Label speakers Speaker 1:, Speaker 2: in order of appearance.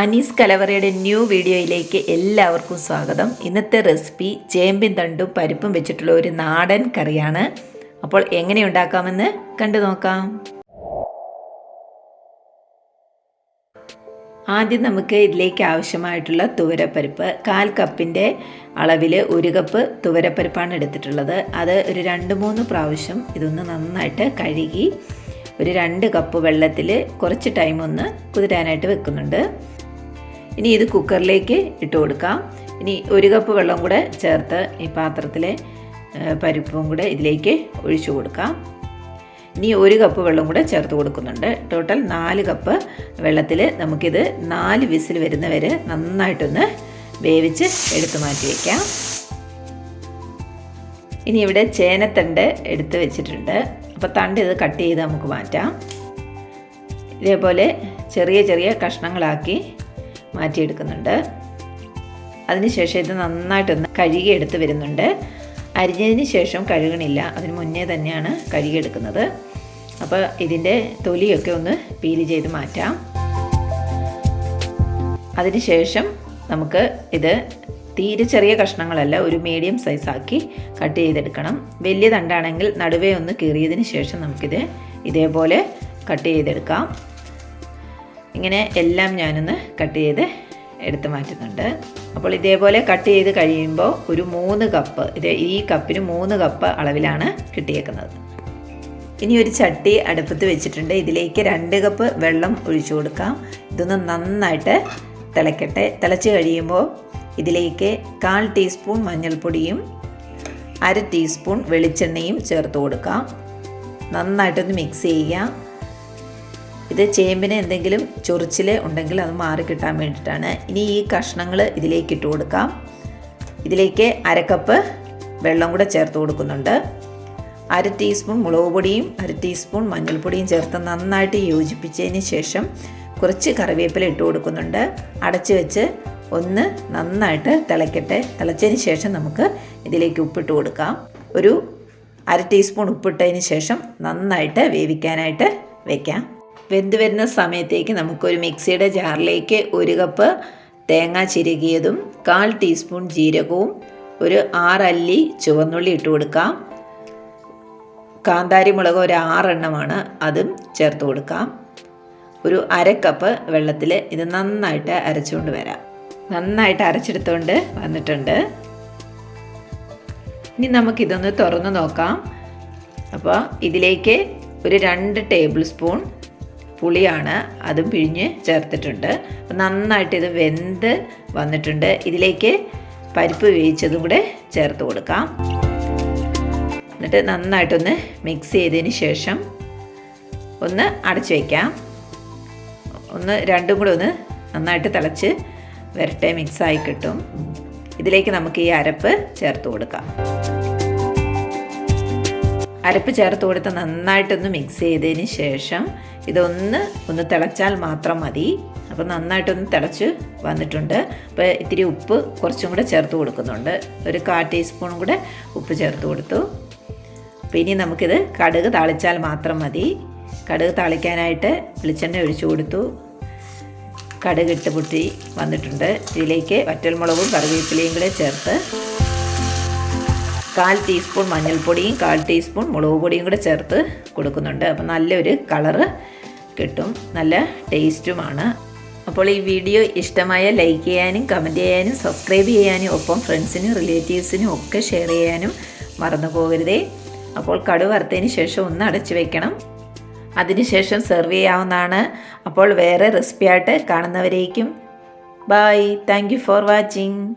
Speaker 1: Anees കലവറയുടെ new വീഡിയോയിലേക്ക് എല്ലാവർക്കും സ്വാഗതം. ഇന്നത്തെ റെസിപ്പി ചേമ്പിൻ തണ്ടും പരിപ്പും വെച്ചിട്ടുള്ള ഒരു നാടൻ കറിയാണ്. അപ്പോൾ എങ്ങനെ ഉണ്ടാക്കാമെന്ന് കണ്ടു നോക്കാം. ആദ്യം നമുക്ക് ഇതിലേക്ക് ആവശ്യമായിട്ടുള്ള തുവരപ്പരിപ്പ് കാൽ കപ്പിന്റെ അളവിൽ ഒരു കപ്പ് തുവരപ്പരിപ്പാണ് എടുത്തിട്ടുള്ളത്. അത് ഒരു രണ്ട് മൂന്ന് പ്രാവശ്യം ഇതൊന്ന് നന്നായിട്ട് കഴുകി ഒരു രണ്ട് കപ്പ് വെള്ളത്തിൽ കുറച്ച് ടൈം ഒന്ന് കുതിരാനായിട്ട് വെക്കുന്നുണ്ട്. ഇനി ഇത് കുക്കറിലേക്ക് ഇട്ട് കൊടുക്കാം. ഇനി ഒരു കപ്പ് വെള്ളം കൂടെ ചേർത്ത് ഈ പാത്രത്തിലെ പരിപ്പും കൂടെ ഇതിലേക്ക് ഒഴിച്ചു കൊടുക്കാം. ഇനി ഒരു കപ്പ് വെള്ളം കൂടെ ചേർത്ത് കൊടുക്കുന്നുണ്ട്. ടോട്ടൽ നാല് കപ്പ് വെള്ളത്തിൽ നമുക്കിത് നാല് വിസിൽ വരുന്ന വരെ നന്നായിട്ടൊന്ന് വേവിച്ച് എടുത്തു മാറ്റി വയ്ക്കാം ഇനി ഇവിടെ ചേനത്തണ്ട് എടുത്ത് വെച്ചിട്ടുണ്ട്. അപ്പോൾ തണ്ട് ഇത് കട്ട് ചെയ്ത് നമുക്ക് മാറ്റാം. ഇതേപോലെ ചെറിയ ചെറിയ കഷ്ണങ്ങളാക്കി മാറ്റിയെടുക്കുന്നുണ്ട്. അതിനുശേഷം ഇത് നന്നായിട്ടൊന്ന് കഴുകിയെടുത്ത് വരുന്നുണ്ട്. അരിഞ്ഞതിന് ശേഷം കഴുകണില്ല. അതിന് മുന്നേ തന്നെയാണ് കഴുകിയെടുക്കുന്നത്. അപ്പോൾ ഇതിന്റെ തൊലിയൊക്കെ ഒന്ന് പീൽ ചെയ്ത് മാറ്റാം. അതിനുശേഷം നമുക്ക് ഇത് തീരെ ചെറിയ കഷ്ണങ്ങളല്ല ഒരു മീഡിയം സൈസാക്കി കട്ട് ചെയ്തെടുക്കണം. വലിയ തണ്ടാണെങ്കിൽ നടുവേ ഒന്ന് കീറിയതിന് ശേഷം നമുക്കിത് ഇതേപോലെ കട്ട് ചെയ്തെടുക്കാം. ഇങ്ങനെ എല്ലാം ഞാനൊന്ന് കട്ട് ചെയ്ത് എടുത്ത് മാറ്റുന്നുണ്ട്. അപ്പോൾ ഇതേപോലെ കട്ട് ചെയ്ത് കഴിയുമ്പോൾ ഒരു മൂന്ന് കപ്പ് ഇത് ഈ കപ്പിന് മൂന്ന് കപ്പ് അളവിലാണ് കിട്ടിയേക്കുന്നത്. ഇനി ഒരു ചട്ടി അടുപ്പത്ത് വെച്ചിട്ടുണ്ട്. ഇതിലേക്ക് രണ്ട് കപ്പ് വെള്ളം ഒഴിച്ചു കൊടുക്കാം. ഇതൊന്ന് നന്നായിട്ട് തിളക്കട്ടെ. തിളച്ച് കഴിയുമ്പോൾ ഇതിലേക്ക് കാൽ ടീസ്പൂൺ മഞ്ഞൾപ്പൊടിയും അര ടീസ്പൂൺ വെളിച്ചെണ്ണയും ചേർത്ത് കൊടുക്കാം. നന്നായിട്ടൊന്ന് മിക്സ് ചെയ്യുക. ഇത് ചേമ്പിന് എന്തെങ്കിലും ചൊറിച്ചിൽ ഉണ്ടെങ്കിൽ അത് മാറി കിട്ടാൻ വേണ്ടിയിട്ടാണ്. ഇനി ഈ കഷ്ണങ്ങൾ ഇതിലേക്ക് ഇട്ട് കൊടുക്കാം. ഇതിലേക്ക് അരക്കപ്പ് വെള്ളം കൂടെ ചേർത്ത് കൊടുക്കുന്നുണ്ട്. അര ടീസ്പൂൺ മുളക് പൊടിയും അര ടീസ്പൂൺ മഞ്ഞൾപ്പൊടിയും ചേർത്ത് നന്നായിട്ട് യോജിപ്പിച്ചതിന് ശേഷം കുറച്ച് കറിവേപ്പില ഇട്ട് കൊടുക്കുന്നുണ്ട്. അടച്ച് വെച്ച് ഒന്ന് നന്നായിട്ട് തിളയ്ക്കട്ടെ തിളച്ചതിന് ശേഷം നമുക്ക് ഇതിലേക്ക് ഉപ്പിട്ട് കൊടുക്കാം. ഒരു അര ടീസ്പൂൺ ഉപ്പിട്ടതിന് ശേഷം നന്നായിട്ട് വേവിക്കാനായിട്ട് വെക്കാം. വെന്ത് വരുന്ന സമയത്തേക്ക് നമുക്കൊരു മിക്സിയുടെ ജാറിലേക്ക് ഒരു കപ്പ് തേങ്ങ ചിരകിയതും കാൽ ടീസ്പൂൺ ജീരകവും ഒരു ആറല്ലി ചുവന്നുള്ളി ഇട്ട് കൊടുക്കാം. കാന്താരി മുളക് ഒരു ആറെണ്ണമാണ് അതും ചേർത്ത് കൊടുക്കാം. ഒരു അര കപ്പ് വെള്ളത്തിൽ ഇത് നന്നായിട്ട് അരച്ചുകൊണ്ട് വരാം. നന്നായിട്ട് അരച്ചെടുത്തുകൊണ്ട് വന്നിട്ടുണ്ട്. ഇനി നമുക്കിതൊന്ന് തുറന്ന് നോക്കാം. അപ്പോൾ ഇതിലേക്ക് ഒരു രണ്ട് ടേബിൾ സ്പൂൺ പുളിയാണ് അതും പിഴിഞ്ഞ് ചേർത്തിട്ടുണ്ട്. അപ്പം നന്നായിട്ട് ഇത് വെന്ത് വന്നിട്ടുണ്ട്. ഇതിലേക്ക് പരിപ്പ് വേവിച്ചതും കൂടെ ചേർത്ത് കൊടുക്കാം. എന്നിട്ട് നന്നായിട്ടൊന്ന് മിക്സ് ചെയ്തതിന് ശേഷം ഒന്ന് അടച്ചു വയ്ക്കാം ഒന്ന് രണ്ടും കൂടെ ഒന്ന് നന്നായിട്ട് തിളച്ച് വരട്ടെ മിക്സായി കിട്ടും. ഇതിലേക്ക് നമുക്ക് ഈ അരപ്പ് ചേർത്ത് കൊടുക്കാം. അരപ്പ് ചേർത്ത് കൊടുത്ത് നന്നായിട്ടൊന്ന് മിക്സ് ചെയ്തതിന് ശേഷം ഇതൊന്ന് ഒന്ന് തിളച്ചാൽ മാത്രം മതി. അപ്പോൾ നന്നായിട്ടൊന്ന് തിളച്ച് വന്നിട്ടുണ്ട്. അപ്പോൾ ഇത്തിരി ഉപ്പ് കുറച്ചും കൂടെ ചേർത്ത് കൊടുക്കുന്നുണ്ട്. ഒരു കാ ടീസ്പൂണും കൂടെ ഉപ്പ് ചേർത്ത് കൊടുത്തു. അപ്പോൾ ഇനി നമുക്കിത് കടുക് താളിച്ചാൽ മാത്രം മതി. കടുക് താളിക്കാനായിട്ട് വെളിച്ചെണ്ണ ഒഴിച്ചു കൊടുത്തു. കടുക് ഇട്ട് പൊട്ടി വന്നിട്ടുണ്ട്. ഇതിലേക്ക് വറ്റൽമുളകും കറിവേപ്പിലയും കൂടെ ചേർത്ത് കാൽ ടീസ്പൂൺ മഞ്ഞൾപ്പൊടിയും കാൽ ടീസ്പൂൺ മുളക് പൊടിയും കൂടെ ചേർത്ത് കൊടുക്കുന്നുണ്ട്. അപ്പം നല്ലൊരു കളറ് കിട്ടും. നല്ല ടേസ്റ്റുമാണ്. അപ്പോൾ ഈ വീഡിയോ ഇഷ്ടമായ ലൈക്ക് ചെയ്യാനും കമന്റ് ചെയ്യാനും സബ്സ്ക്രൈബ് ചെയ്യാനും ഒപ്പം ഫ്രണ്ട്സിനും റിലേറ്റീവ്സിനും ഒക്കെ ഷെയർ ചെയ്യാനും മറന്നു പോകരുതേ. അപ്പോൾ കടു വറുത്തതിന് ശേഷം ഒന്ന് അടച്ചു വെക്കണം. അതിനുശേഷം സെർവ് ചെയ്യാവുന്നതാണ്. അപ്പോൾ വേറെ റെസിപ്പി ആയിട്ട് കാണുന്നവരേക്കും. Bye thank for watching.